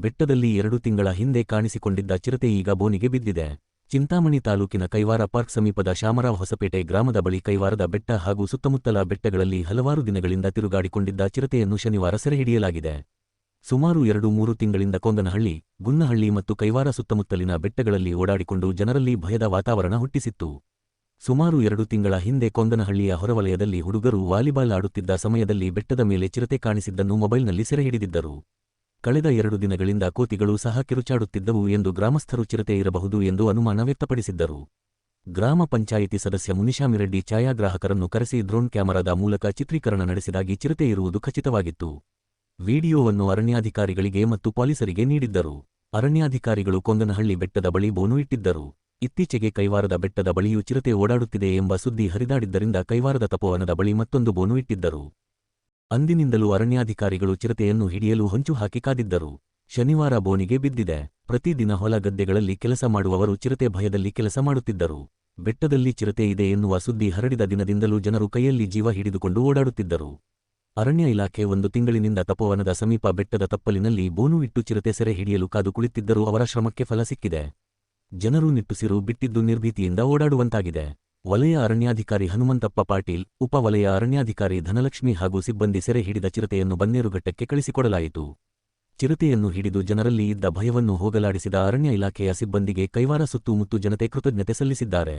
ಬೆಟ್ಟದಲ್ಲಿ ಎರಡು ತಿಂಗಳ ಹಿಂದೆ ಕಾಣಿಸಿಕೊಂಡಿದ್ದ ಚಿರತೆ ಈಗ ಬೋನಿಗೆ ಬಿದ್ದಿದೆ. ಚಿಂತಾಮಣಿ ತಾಲೂಕಿನ ಕೈವಾರ ಪಾರ್ಕ್ ಸಮೀಪದ ಶಾಮರಾವ್ ಹೊಸಪೇಟೆ ಗ್ರಾಮದ ಬಳಿ ಕೈವಾರದ ಬೆಟ್ಟ ಹಾಗೂ ಸುತ್ತಮುತ್ತಲ ಬೆಟ್ಟಗಳಲ್ಲಿ ಹಲವಾರು ದಿನಗಳಿಂದ ತಿರುಗಾಡಿಕೊಂಡಿದ್ದ ಚಿರತೆಯನ್ನು ಶನಿವಾರ ಸೆರೆಹಿಡಿಯಲಾಗಿದೆ. ಸುಮಾರು ಎರಡು ಮೂರು ತಿಂಗಳಿಂದ ಕೊಂದನಹಳ್ಳಿ, ಗುನ್ನಹಳ್ಳಿ ಮತ್ತು ಕೈವಾರ ಸುತ್ತಮುತ್ತಲಿನ ಬೆಟ್ಟಗಳಲ್ಲಿ ಓಡಾಡಿಕೊಂಡು ಜನರಲ್ಲಿ ಭಯದ ವಾತಾವರಣ ಹುಟ್ಟಿಸಿತ್ತು. ಸುಮಾರು ಎರಡು ತಿಂಗಳ ಹಿಂದೆ ಕೊಂದನಹಳ್ಳಿಯ ಹೊರವಲಯದಲ್ಲಿ ಹುಡುಗರು ವಾಲಿಬಾಲ್ ಆಡುತ್ತಿದ್ದ ಸಮಯದಲ್ಲಿ ಬೆಟ್ಟದ ಮೇಲೆ ಚಿರತೆ ಕಾಣಿಸಿದ್ದನ್ನು ಮೊಬೈಲ್ನಲ್ಲಿ ಸೆರೆಹಿಡಿದಿದ್ದರು. ಕಳೆದ ಎರಡು ದಿನಗಳಿಂದ ಕೋತಿಗಳು ಸಹ ಕಿರುಚಾಡುತ್ತಿದ್ದವು ಎಂದು ಗ್ರಾಮಸ್ಥರು ಚಿರತೆ ಇರಬಹುದು ಎಂದು ಅನುಮಾನ ವ್ಯಕ್ತಪಡಿಸಿದ್ದರು. ಗ್ರಾಮ ಪಂಚಾಯಿತಿ ಸದಸ್ಯ ಮುನಿಶಾಮಿರೆಡ್ಡಿ ಛಾಯಾಗ್ರಾಹಕರನ್ನು ಕರೆಸಿ ಡ್ರೋನ್ ಕ್ಯಾಮೆರಾದ ಮೂಲಕ ಚಿತ್ರೀಕರಣ ನಡೆಸಿದಾಗಿ ಚಿರತೆ ಇರುವುದು ಖಚಿತವಾಗಿತ್ತು. ವಿಡಿಯೋವನ್ನು ಅರಣ್ಯಾಧಿಕಾರಿಗಳಿಗೆ ಮತ್ತು ಪೊಲೀಸರಿಗೆ ನೀಡಿದ್ದರು. ಅರಣ್ಯಾಧಿಕಾರಿಗಳು ಕೊಂದನಹಳ್ಳಿ ಬೆಟ್ಟದ ಬಳಿ ಬೋನು ಇಟ್ಟಿದ್ದರು. ಇತ್ತೀಚೆಗೆ ಕೈವಾರದ ಬೆಟ್ಟದ ಬಳಿಯೂ ಚಿರತೆ ಓಡಾಡುತ್ತಿದೆ ಎಂಬ ಸುದ್ದಿ ಹರಿದಾಡಿದ್ದರಿಂದ ಕೈವಾರದ ತಪೋವನದ ಬಳಿ ಮತ್ತೊಂದು ಬೋನು ಇಟ್ಟಿದ್ದರು. ಅಂದಿನಿಂದಲೂ ಅರಣ್ಯಾಧಿಕಾರಿಗಳು ಚಿರತೆಯನ್ನು ಹಿಡಿಯಲು ಹೊಂಚು ಹಾಕಿ ಕಾದಿದ್ದರು. ಶನಿವಾರ ಬೋನಿಗೆ ಬಿದ್ದಿದೆ. ಪ್ರತಿದಿನ ಹೊಲ ಗದ್ದೆಗಳಲ್ಲಿ ಕೆಲಸ ಮಾಡುವವರು ಚಿರತೆ ಭಯದಲ್ಲಿ ಕೆಲಸ ಮಾಡುತ್ತಿದ್ದರು. ಬೆಟ್ಟದಲ್ಲಿ ಚಿರತೆ ಇದೆ ಎನ್ನುವ ಸುದ್ದಿ ಹರಡಿದ ದಿನದಿಂದಲೂ ಜನರು ಕೈಯಲ್ಲಿ ಜೀವ ಹಿಡಿದುಕೊಂಡು ಓಡಾಡುತ್ತಿದ್ದರು. ಅರಣ್ಯ ಇಲಾಖೆ ಒಂದು ತಿಂಗಳಿನಿಂದ ತಪೋವನದ ಸಮೀಪ ಬೆಟ್ಟದ ತಪ್ಪಲಿನಲ್ಲಿ ಬೋನು ಇಟ್ಟು ಚಿರತೆ ಸೆರೆ ಹಿಡಿಯಲು ಕಾದು ಕುಳಿತಿದ್ದರೂ ಅವರ ಶ್ರಮಕ್ಕೆ ಫಲ ಸಿಕ್ಕಿದೆ. ಜನರು ನಿಟ್ಟುಸಿರು ಬಿಟ್ಟಿದ್ದು ನಿರ್ಭೀತಿಯಿಂದ ಓಡಾಡುವಂತಾಗಿದೆ. ವಲಯ ಅರಣ್ಯಾಧಿಕಾರಿ ಹನುಮಂತಪ್ಪ ಪಾಟೀಲ್, ಉಪ ವಲಯ ಅರಣ್ಯಾಧಿಕಾರಿ ಧನಲಕ್ಷ್ಮಿ ಹಾಗೂ ಸಿಬ್ಬಂದಿ ಸೆರೆ ಹಿಡಿದ ಚಿರತೆಯನ್ನು ಬನ್ನೇರುಘಟ್ಟಕ್ಕೆ ಕಳಿಸಿಕೊಡಲಾಯಿತು. ಚಿರತೆಯನ್ನು ಹಿಡಿದು ಜನರಲ್ಲಿ ಇದ್ದ ಭಯವನ್ನು ಹೋಗಲಾಡಿಸಿದ ಅರಣ್ಯ ಇಲಾಖೆಯ ಸಿಬ್ಬಂದಿಗೆ ಕೈವಾರ ಸುತ್ತುಮುತ್ತು ಜನತೆ ಕೃತಜ್ಞತೆ ಸಲ್ಲಿಸಿದ್ದಾರೆ.